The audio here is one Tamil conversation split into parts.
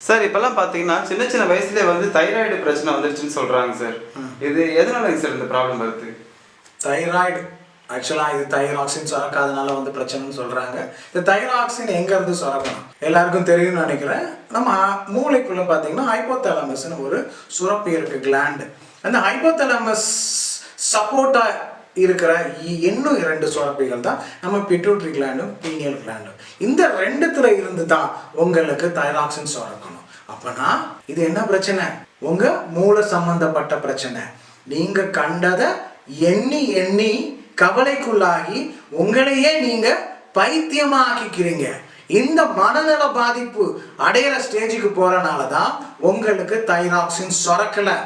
சார் இப்பெல்லாம் பாத்தீங்கன்னா சின்ன சின்ன வயசுலயே வந்து தைராய்டு பிரச்சனை வந்துருச்சுன்னு சொல்றாங்க சார். இது எதனாலங்க சார் இந்த ப்ராப்ளம் வருது? தைராய்டு ஆக்சுவலாக இது தைராக்சின் சுரக்காதனால வந்து பிரச்சனைன்னு சொல்கிறாங்க இந்த தைராக்சின் எங்கேருந்து சுரக்கணும் எல்லாருக்கும் தெரியும்னு நினைக்கிறேன். நம்ம மூளைக்குள்ளே பார்த்தீங்கன்னா ஹைப்போதலமஸ்னு ஒரு சுரப்பி இருக்கு கிளாண்டு அந்த ஹைப்போதலமஸ் சப்போர்ட்டாக இருக்கிற இ- இன்னும் இரண்டு சுரப்பிகள் தான் நம்ம பிட்யூட்ரி கிளாண்டும் பீனியல் கிளாண்டும் இந்த ரெண்டுத்துல இருந்து தான் உங்களுக்கு தைராக்சின் சுரக்கணும். அப்பனா இது என்ன பிரச்சனை? உங்க மூளை சம்பந்தப்பட்ட பிரச்சனை. நீங்க கண்டதை எண்ணி எண்ணி கவலைக்குள்ளாகி உங்களையே நீங்க பைத்தியமாக்கிக்கிறீங்க. இந்த மனநல பாதிப்பு அடையிற ஸ்டேஜுக்கு போறனால தான் உங்களுக்கு தைராக்சின் சுரக்கலை.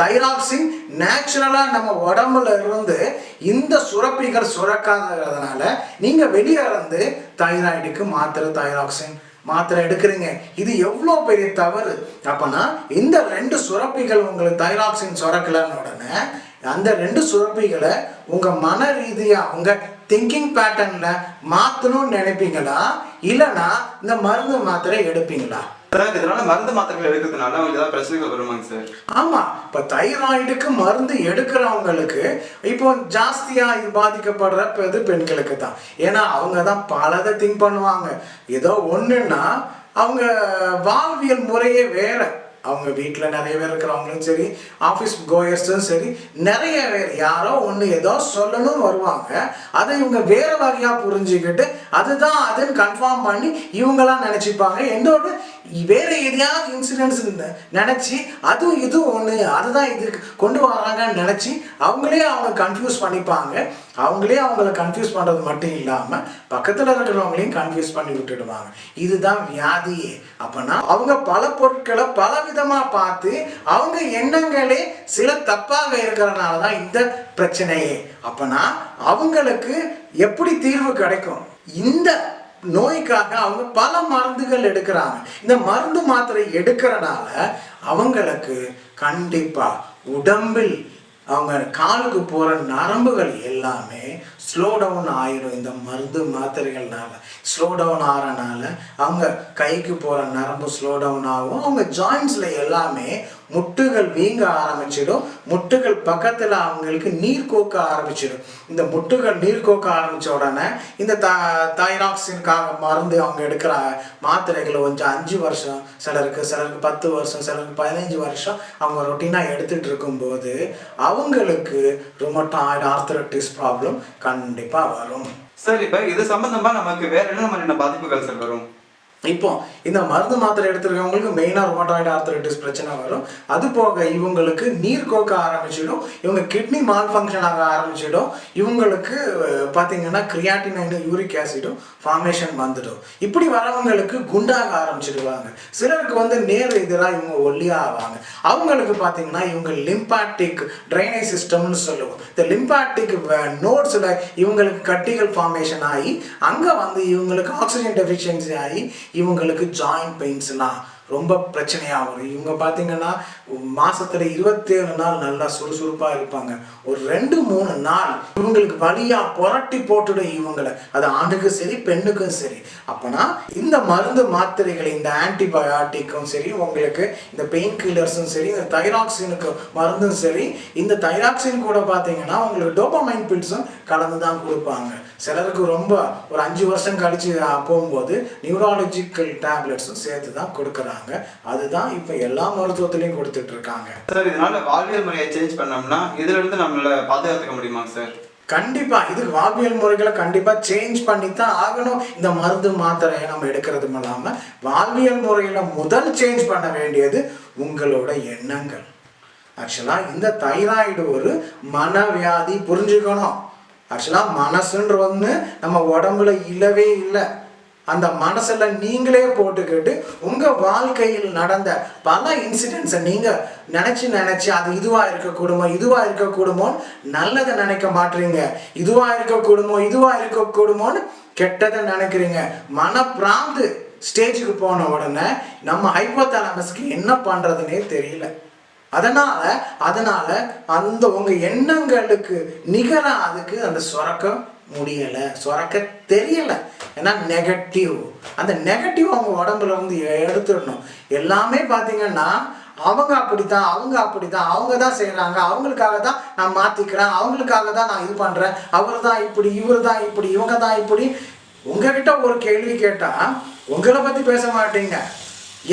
தைராக்சின் நேச்சுரலாக நம்ம உடம்புல இருந்து இந்த சுரப்பிகள் சுரக்காததுனால நீங்கள் வெளியே இருந்து தைராய்டுக்கு மாத்திரை தைராக்சின் மாத்திரை எடுக்கிறீங்க. இது எவ்வளோ பெரிய தவறு? அப்போனா இந்த ரெண்டு சுரப்பிகள் உங்களுக்கு தைராக்சின் சுரக்கலன்னு உடனே அந்த ரெண்டு சுரப்பிகளை உங்கள் மன ரீதியாக உங்கள் திங்கிங் பேட்டர்னில் மாற்றணும்னு நினைப்பீங்களா? இல்லைன்னா இந்த மருந்து மாத்திரை எடுப்பீங்களா? சார் இதனால மருந்து மாத்திரைகள் எடுக்கிறதுனால அவங்களுக்கு ஏதாவது பிரச்சனைகள் வருமாங்க சார் ஆமா இப்ப தைராய்டுக்கு மருந்து எடுக்கிறவங்களுக்கு இப்போ ஜாஸ்தியா இது பாதிக்கப்படுற இது பெண்களுக்கு தான் ஏன்னா அவங்க தான் பலதை திங்க் பண்ணுவாங்க. ஏதோ ஒண்ணுன்னா அவங்க வாழ்வியல் முறையே வேற. அவங்க வீட்டில் நிறைய பேர் இருக்கிறவங்களும் சரி ஆஃபீஸ் கோயர்ஸும் சரி நிறைய பேர் யாரோ ஒன்று ஏதோ சொல்லணும்னு வருவாங்க. அதை இவங்க வேறு வகையாக புரிஞ்சுக்கிட்டு அதுதான் அதுன்னு கன்ஃபார்ம் பண்ணி இவங்களாம் நினச்சிப்பாங்க. எந்த ஒரு வேற எதையாவது இன்சிடென்ட்ஸ் நினச்சி அதுவும் இதுவும் ஒன்று அதுதான் இது கொண்டு வர்றாங்கன்னு நினச்சி அவங்களே அவங்க கன்ஃபியூஸ் பண்ணிப்பாங்க. அவங்களே அவங்கள கன்ஃபியூஸ் பண்ணுறது மட்டும் இல்லாமல் பக்கத்தில் இருக்கிறவங்களையும் கன்ஃபியூஸ் பண்ணி விட்டுடுவாங்க. இதுதான் வியாதியே. அப்போனா அவங்க பல பொருட்களை பல விதமாக பார்த்து அவங்க எண்ணங்களே சில தப்பாக இருக்கிறனால தான் இந்த பிரச்சனையே. அப்போனா அவங்களுக்கு எப்படி தீர்வு கிடைக்கும்? இந்த நோய்க்காக அவங்க பல மருந்துகள் எடுக்கிறாங்க. இந்த மருந்து மாத்திரை எடுக்கிறனால அவங்களுக்கு கண்டிப்பா உடம்பில் அவங்க காலுக்கு போற நரம்புகள் எல்லாமே ஸ்லோ டவுன் ஆயிரும் இந்த மருந்து மாத்திரைகள்னால ஸ்லோ டவுன் ஆகிறனால அவங்க கைக்கு போற நரம்பு ஸ்லோ டவுன் ஆகும். அவங்க ஜாயின்ஸ்ல எல்லாமே முட்டுகள் வீங்க ஆரம்பிச்சிடும். முட்டுகள் பக்கத்தில் அவங்களுக்கு நீர் கோக்க ஆரம்பிச்சிடும். இந்த முட்டுகள் நீர் கோக்க ஆரம்பித்த உடனே இந்த த தைராக்சின்காக மருந்து அவங்க எடுக்கிற மாத்திரைகளை கொஞ்சம் அஞ்சு வருஷம் சிலருக்கு சிலருக்கு பத்து வருஷம் சிலருக்கு பதினஞ்சு வருஷம் அவங்க ரொட்டீனாக எடுத்துகிட்டு இருக்கும்போது அவங்களுக்கு ருமட்டாய்டு ஆர்த்தரட்டிஸ் ப்ராப்ளம் கண்டிப்பாக வரும். சரி இப்போ இது சம்மந்தமாக நமக்கு வேற என்ன மாதிரியான பாதிப்புகள் சார் வரும்? இப்போ இந்த மருந்து மாத்திரை எடுத்துருக்கவங்களுக்கு மெயினாக ரொமட்டாய்டு ஆர்த்தரைட்டிஸ் பிரச்சனை வரும். அது போக இவங்களுக்கு நீர் கோக்க ஆரம்பிச்சிடும். இவங்க கிட்னி மால் ஃபங்க்ஷன் ஆக ஆரம்பிச்சிடும். இவங்களுக்கு பார்த்தீங்கன்னா கிரியாட்டினைன் யூரிக் ஆசிடும் ஃபார்மேஷன் வந்துடும். இப்படி வரவங்களுக்கு குண்டாக ஆரம்பிச்சிடுவாங்க. சிலருக்கு வந்து நேர் எதிராக இவங்க ஒல்லியாக ஆவாங்க. அவங்களுக்கு பார்த்தீங்கன்னா இவங்க லிம்பாட்டிக் ட்ரைனேஜ் சிஸ்டம்னு சொல்லுவோம். இந்த லிம்பாட்டிக் நோட்ஸில் இவங்களுக்கு கட்டிகள் ஃபார்மேஷன் ஆகி அங்கே வந்து இவங்களுக்கு ஆக்சிஜன் டெஃபிஷியன்சி ஆகி இவங்களுக்கு ஜாயிண்ட் பெயின்ஸ்லாம் ரொம்ப பிரச்சனையாக வரும் இவங்க பார்த்தீங்கன்னா மாதத்தில் இருபத்தேழு நாள் நல்லா சுறுசுறுப்பாக இருப்பாங்க. ஒரு ரெண்டு மூணு நாள் இவங்களுக்கு வழியாக புரட்டி போட்டுடும் இவங்களை. அது ஆணுக்கும் சரி பெண்ணுக்கும் சரி. அப்போனா இந்த மருந்து மாத்திரைகள் இந்த ஆன்டிபயாட்டிக்கும் சரி உங்களுக்கு இந்த பெயின் கில்லர்ஸும் சரி இந்த தைராக்சினுக்கு மருந்தும் சரி இந்த தைராக்சின் கூட பார்த்தீங்கன்னா உங்களுக்கு டோபமைன் பில்ஸும் கலந்து தான் கொடுப்பாங்க. சிலருக்கு ரொம்ப ஒரு அஞ்சு வருஷம் அஹ், போகும்போது நியூராலஜிக்கல் டேப்லெட்ஸும் சேர்த்து தான் கொடுக்குறாங்க. அதுதான் இப்போ எல்லா மருத்துவத்திலையும் கொடுத்துட்டு இருக்காங்க சார் இதனால வாழ்வியல் முறையை சேஞ்ச் பண்ணோம்னா இதுல இருந்து நம்மள பாதுகாத்துக்க முடியுமாங்க சார்? கண்டிப்பா இது வாழ்வியல் முறைகளை கண்டிப்பா சேஞ்ச் பண்ணி தான் ஆகணும். இந்த மருந்து மாத்திரையை நம்ம எடுக்கிறதும் இல்லாம வாழ்வியல் முறையில முதல் சேஞ்ச் பண்ண வேண்டியது உங்களோட எண்ணங்கள். ஆக்சுவலா இந்த தைராய்டு ஒரு மனவியாதி புரிஞ்சுக்கணும். ஆக்சுவலாக மனசுன்ற ஒன்று நம்ம உடம்புல இல்லவே இல்லை. அந்த மனசில் நீங்களே போட்டுக்கிட்டு உங்கள் வாழ்க்கையில் நடந்த பல இன்சிடென்ட்ஸை நீங்கள் நினச்சி நினச்சி அது இதுவாக இருக்கக்கூடுமோ இதுவாக இருக்கக்கூடுமோன்னு நல்லதை நினைக்க மாட்டுறீங்க இதுவாக இருக்கக்கூடுமோ இதுவாக இருக்கக்கூடுமோன்னு கெட்டதை நினைக்கிறீங்க. மனப்பிராந்து ஸ்டேஜுக்கு போன உடனே நம்ம ஹைப்போதாலமஸ்க்கு என்ன பண்ணுறதுனே தெரியல. அதனால அதனால அந்த உங்க எண்ணங்களுக்கு நிகரா அதுக்கு அந்த சுரக்க முடியலை. சுரக்க தெரியல. ஏன்னா நெகட்டிவ் அந்த நெகட்டிவ் அவங்க உடம்புல வந்து எடுத்துடணும். எல்லாமே பார்த்தீங்கன்னா அவங்க அப்படித்தான் அவங்க அப்படித்தான் அவங்க தான் செய்கிறாங்க அவங்களுக்காக தான் நான் மாற்றிக்கிறேன் அவங்களுக்காக தான் நான் இது பண்ணுறேன் அவர் தான் இப்படி இவர் தான் இப்படி இவங்க தான் இப்படி. உங்ககிட்ட ஒரு கேள்வி கேட்டால் உங்களை பற்றி பேச மாட்டீங்க.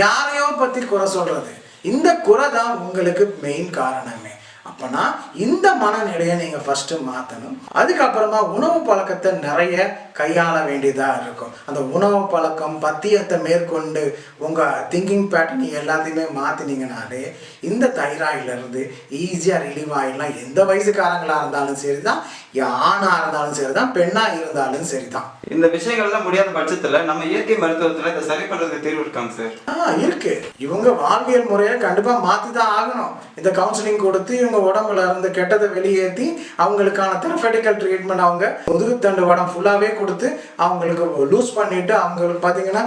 யாரையோ பற்றி குறை சொல்கிறது இந்த குறை தான் உங்களுக்கு மெயின் காரணமே. அப்பனா இந்த மனநிலையை நீங்க ஃபர்ஸ்ட் மாத்தணும். அதுக்கப்புறமா உணவு பழக்கத்தை நிறைய கையாள வேண்டியதா இருக்கும். அந்த உணவு பழக்கம் பத்தியத்தை மேற்கொண்டு உங்க திங்கிங் பேட்டர்ன் எல்லாத்தையுமே மாத்தினீங்கனாலே இந்த தைராய்டுல இருந்து ஈஸியா ரிலீவ் ஆயிடலாம். எந்த வயசுக்காரங்களா இருந்தாலும் சரிதான் ஆணா இருந்தாலும் சரிதான் பெண்ணா இருந்தாலும் சரிதான். இந்த விஷயங்கள்லாம் முடியாத பட்சத்துல நம்ம இயற்கை மருத்துவத்துல இதை சரி பண்றதுக்கு தீர்வு இருக்காங்க சார். ஆ இருக்கு. இவங்க வாழ்வியல் முறையை கண்டிப்பா மாத்தி தான் ஆகணும். இந்த கவுன்சிலிங் கொடுத்து இவங்க உடம்புல இருந்து கெட்டதை வெளியேற்றி அவங்களுக்கான தெரஃபெட்டிக்கல் ட்ரீட்மெண்ட் அவங்க முதுகுத்தண்டு வடம் ஃபுல்லாகவே கொடுத்து அவங்களுக்கு லூஸ் பண்ணிவிட்டு அவங்களுக்கு பார்த்தீங்கன்னா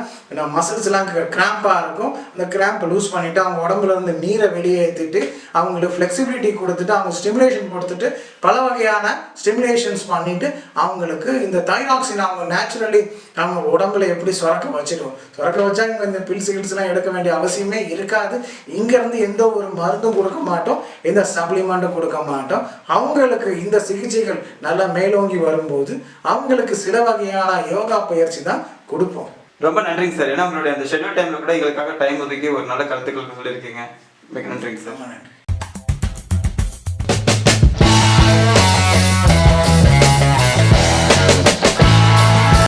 மசில்ஸ்லாம் கிராம்பாக இருக்கும். அந்த கிராம்பை லூஸ் பண்ணிவிட்டு அவங்க உடம்புல இருந்து நீரை வெளியேற்றிட்டு அவங்களுக்கு ஃப்ளெக்சிபிலிட்டி கொடுத்துட்டு அவங்க ஸ்டிமுலேஷன் கொடுத்துட்டு பல வகையான ஸ்டிமுலேஷன்ஸ் பண்ணிவிட்டு அவங்களுக்கு இந்த தைராக்சின் அவங்க நேச்சுரலி அவங்க உடம்புல எப்படி சுரக்க வச்சிடும். சுரக்க வச்சா இவங்க இந்த பில்ஸ் கில்ஸ்லாம் எடுக்க வேண்டிய அவசியமே இருக்காது. இங்கேருந்து எந்த ஒரு மருந்தும் கொடுக்க மாட்டோம். எந்த சப்ளிமெண்ட்டும் கொடுக்க மாட்டோம். அவங்களுக்கு இந்த சிகிச்சைகள் நல்லா மேலோங்கி வரும்போது அவங்களுக்கு சில வகையான யோகா பயிற்சி தான் கொடுப்போம். ரொம்ப நன்றிங்க சார். ஏன்னா உங்களுடைய அந்த ஷெட்யூல் டைம்ல கூட எங்களுக்காக டைம் ஒதுக்கி ஒரு நல்ல கருத்துக்கள் சொல்லியிருக்கீங்க. மிக நன்றிங்க சார். நன்றி.